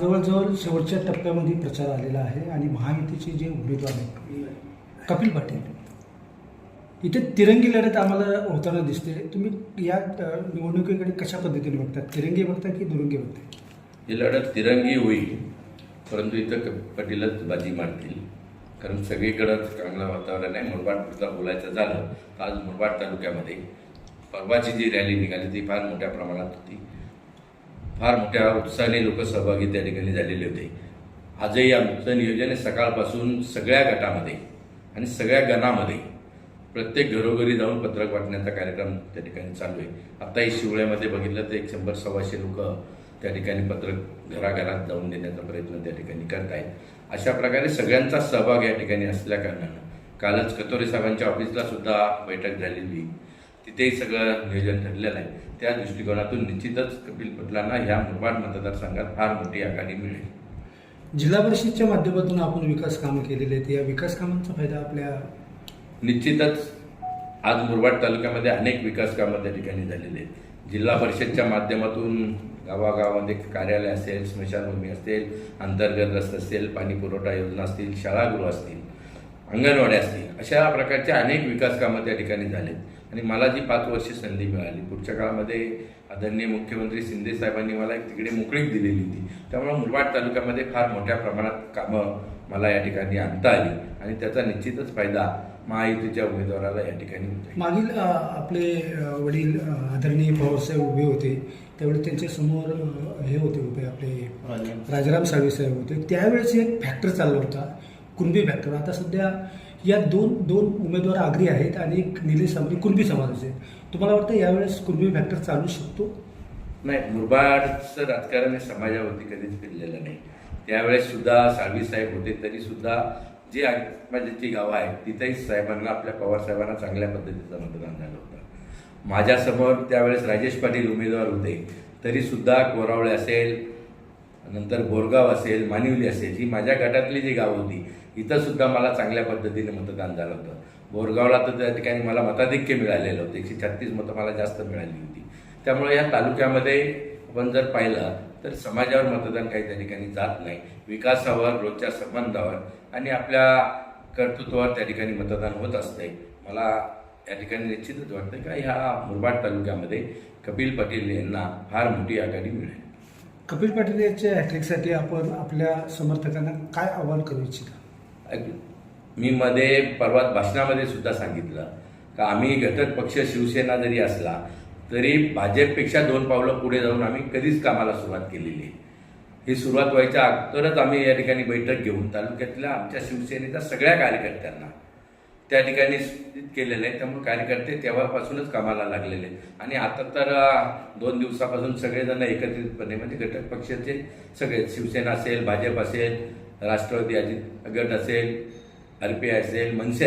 जवळजवळ शेवटच्या टप्प्यामध्ये प्रचार आलेला आहे आणि महायुतीचे जे उमेदवार आहेत कपिल पाटील इथे तिरंगी लढत आम्हाला होताना दिसते. तुम्ही या निवडणुकीकडे कशा पद्धतीने बघता? तिरंगी बघता की दुरंगी बघता? ही लढत तिरंगी होईल परंतु इथं कपिल पाटीलच बाजी मारतील. कारण सगळीकडं चांगलं वातावरण आहे. मुरबाडपुरता बोलायचं झालं तर आज मुरबाड तालुक्यामध्ये परवाची जी रॅली निघाली ती फार मोठ्या प्रमाणात होती. फार मोठ्या उत्साहाने लोक सहभागी त्या ठिकाणी झालेले होते. आजही आमचं नियोजन आहे सकाळपासून सगळ्या गटामध्ये आणि सगळ्या गणामध्ये प्रत्येक घरोघरी जाऊन पत्रक वाटण्याचा कार्यक्रम त्या ठिकाणी चालू आहे. आत्ताही शिवळ्यामध्ये बघितलं तर एक शंभर सव्वाशे लोक त्या ठिकाणी पत्रक घराघरात जाऊन देण्याचा प्रयत्न त्या ठिकाणी करत आहेत. अशा प्रकारे सगळ्यांचा सहभाग या ठिकाणी असल्या कारणानं कालच कतोरे साहेबांच्या ऑफिसला सुद्धा बैठक झालेली. तिथेही सगळं नियोजन ठरलेलं आहे. त्या दृष्टिकोनातून निश्चितच कपिल पटलांना ह्या मुरबाड मतदारसंघात फार मोठी आघाडी मिळेल. जिल्हा परिषदच्या माध्यमातून आपण विकास कामं केलेली आहेत. या विकास कामांचा फायदा आपल्या निश्चितच आज मुरबाड तालुक्यामध्ये अनेक विकास कामं त्या ठिकाणी झालेली आहेत. जिल्हा परिषदच्या माध्यमातून गावागावामध्ये कार्यालय असेल स्मशानभूमी असेल अंतर्गत रस्ते असेल पाणी पुरवठा योजना असतील शाळागृह असतील अंगणवाड्या असतील. अशा प्रकारचे अनेक विकास कामं त्या ठिकाणी झालेत. आणि मला जी पाच वर्षे संधी मिळाली पुढच्या काळामध्ये आदरणीय मुख्यमंत्री शिंदे साहेबांनी मला एक तिकडे मोकळीक दिलेली होती. त्यामुळे मुरबाड तालुक्यामध्ये फार मोठ्या प्रमाणात कामं मला या ठिकाणी आणता आली. आणि त्याचा निश्चितच फायदा महायुतीच्या उमेदवाराला या ठिकाणी मागील आपले वडील आदरणीय पवारसाहेब उभे होते. त्यावेळी त्यांच्यासमोर अ, हे होते उभे आपले राजाराम. साळवे साहेब होते. त्यावेळेस एक फॅक्टर चालला होता. कुणबी फॅक्टर आता सध्या या दोन दोन उमेदवार आग्री आहेत आणि एक निलेश आंबरे कुणबी समाजाचे तुम्हाला वाटतं यावेळेस कुणबी फॅक्टर चालू शकतो? नाही मुरबाडचं राजकारण हे समाजावरती कधीच फिरलेलं नाही. त्यावेळेस सुद्धा साळवी साहेब होते तरी सुद्धा जी आजूबाजूची गावं आहेत तिथेही साहेबांना आपल्या पवार साहेबांना चांगल्या पद्धतीचं मतदान झालं होतं. माझ्यासमोर त्यावेळेस राजेश पाटील उमेदवार होते तरी सुद्धा कोरावळे असेल नंतर बोरगाव असेल मानिवली असेल ही माझ्या गटातली जी गावं होती इथंसुद्धा मला चांगल्या पद्धतीने मतदान झालं होतं. बोरगावला तर त्या ठिकाणी मला मताधिक्य मिळालेलं होतं एकशे छत्तीस मतं मला जास्त मिळाली होती. त्यामुळे या तालुक्यामध्ये आपण जर पाहिलं तर समाजावर मतदान काही त्या ठिकाणी जात नाही. विकासावर रोजच्या संबंधावर आणि आपल्या कर्तृत्वावर त्या ठिकाणी मतदान होत असते मला या ठिकाणी निश्चितच वाटतं का ह्या मुरबाड तालुक्यामध्ये कपिल पाटील यांना फार मोठी आघाडी मिळेल. कपिल पाटील यांच्या हॅट्रिकसाठी आपण आपल्या समर्थकांना काय आव्हान करू इच्छिता? मी मध्ये परवा भाषणामध्ये सुद्धा सांगितलं का आम्ही घटक पक्ष शिवसेना जरी असला तरी भाजपपेक्षा दोन पावलं पुढे जाऊन आम्ही कधीच कामाला सुरुवात केलेली आहे ही सुरुवात व्हायच्या अगोदरच आम्ही या ठिकाणी बैठक घेऊन तालुक्यातल्या आमच्या शिवसेनेच्या सगळ्या कार्यकर्त्यांना त्या ठिकाणी केलेलं आहे. त्यामुळे कार्यकर्ते तेव्हापासूनच कामाला लागलेले आणि आता तर दोन दिवसापासून सगळेजण एकत्रितपणे म्हणजे घटक पक्षाचे सगळे शिवसेना असेल भाजप असेल राष्ट्रवादी अजित गट असेल आर पी आय असेल मनसे